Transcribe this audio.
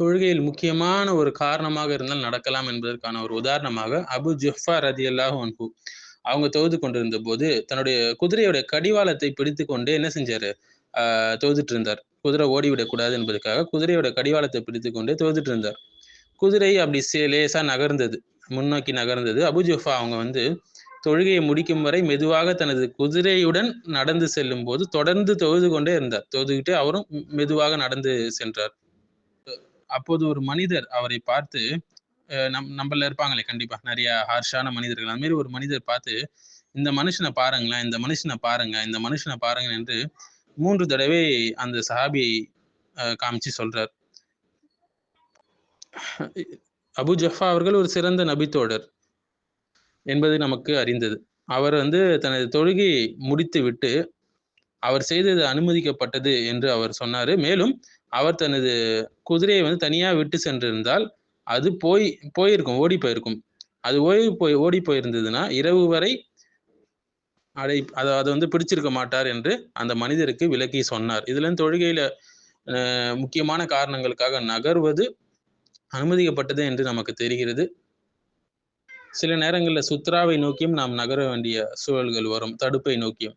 தொழுகையில் முக்கியமான ஒரு காரணமாக இருந்தால் நடக்கலாம் என்பதற்கான ஒரு உதாரணமாக அபு ஜஃபா ரதி அல்லாஹ் அன்ஹு. அவங்க தொழுது கொண்டிருந்த போது தன்னுடைய குதிரையுடைய கடிவாளத்தை பிடித்து கொண்டு என்ன செஞ்சாரு? ஆஹ் தொழுதுட்டு இருந்தார். குதிரை ஓடிவிடக்கூடாது என்பதற்காக குதிரையோட கடிவாளத்தை பிடித்து கொண்டு தொழுதுட்டு இருந்தார். குதிரை அப்படி சே லேசா நகர்ந்தது. முன்னோக்கி நகர்ந்தது. அபு ஜஃபா அவங்க வந்து தொழுகையை முடிக்கும் வரை மெதுவாக தனது குதிரையுடன் நடந்து செல்லும் போது தொடர்ந்து தொழுது கொண்டே இருந்தார். தொழுதுகிட்டு அவரும் மெதுவாக நடந்து சென்றார். அப்போது ஒரு மனிதர் அவரை பார்த்து நம் நம்மள இருப்பாங்களே கண்டிப்பா. நிறைய ஹார்ஷான மனிதர்கள். அந்த மாதிரி ஒரு மனிதர் பார்த்து இந்த மனுஷனை பாருங்களேன் இந்த மனுஷனை பாருங்க இந்த மனுஷனை பாருங்க என்று மூன்று தடவை அந்த சஹாபியை காமிச்சு சொல்றார். அபு ஜஃபா அவர்கள் ஒரு சிறந்த நபித்தோடர் என்பது நமக்கு அறிந்தது. அவர் வந்து தனது தொழுகையை முடித்து விட்டு அவர் செய்தது அனுமதிக்கப்பட்டது என்று அவர் சொன்னாரு. மேலும் அவர் தனது குதிரையை வந்து தனியா விட்டு சென்றிருந்தால் அது போய் போயிருக்கும் ஓடி போயிருக்கும். அது ஓடி போய் ஓடி போயிருந்ததுன்னா இரவு வரை அடை அதை அதை வந்து பிடிச்சிருக்க மாட்டார் என்று அந்த மனிதருக்கு விலக்கி சொன்னார். இதுல தொழுகையில முக்கியமான காரணங்களுக்காக நகர்வது அனுமதிக்கப்பட்டது என்று நமக்கு தெரிகிறது. சில நேரங்களில் சுத்ராவை நோக்கியும் நாம் நகர வேண்டிய சூழல்கள் வரும் தடுப்பை நோக்கியும்.